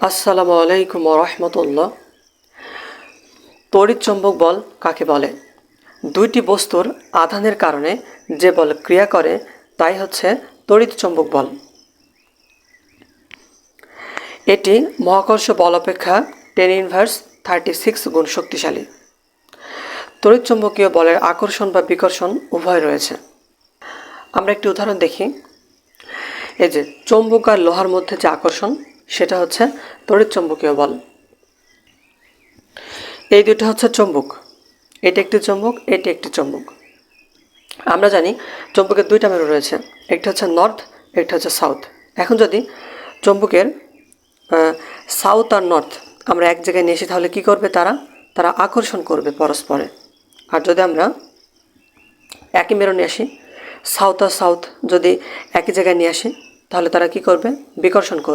আসসালামু আলাইকুম রহমতুল্লাহ। তড়িৎ চৌম্বক বল কাকে বলে? দুইটি বস্তুর আধানের কারণে যে বল ক্রিয়া করে, তাই হচ্ছে তড়িৎ চৌম্বক বল। এটি মহাকর্ষ বল অপেক্ষা টেন ইনভার্স থার্টি সিক্স গুণ শক্তিশালী। তড়িৎ চৌম্বকীয় বলের আকর্ষণ বা বিকর্ষণ উভয় রয়েছে। আমরা একটি উদাহরণ দেখি। এই যে, চৌম্বক আর লোহার মধ্যে যে আকর্ষণ সেটা হচ্ছে তড়িৎ চৌম্বকীয় বল। এই দুটো হচ্ছে চৌম্বক। এটি একটি চৌম্বক, এটি একটি চৌম্বক। আমরা জানি চৌম্বকের দুইটা মেরু রয়েছে, একটি হচ্ছে নর্থ, একটি হচ্ছে সাউথ। এখন যদি চৌম্বকের সাউথ আর নর্থ আমরা এক জায়গায় নিয়ে এসে তাহলে কী করবে তারা? তারা আকর্ষণ করবে পরস্পরে। আর যদি আমরা একই মেরু নিয়ে আসি, সাউথ আর সাউথ যদি একই জায়গায় নিয়ে আসি, তাহলে তারা কি করবে? বিকর্ষণ করবে।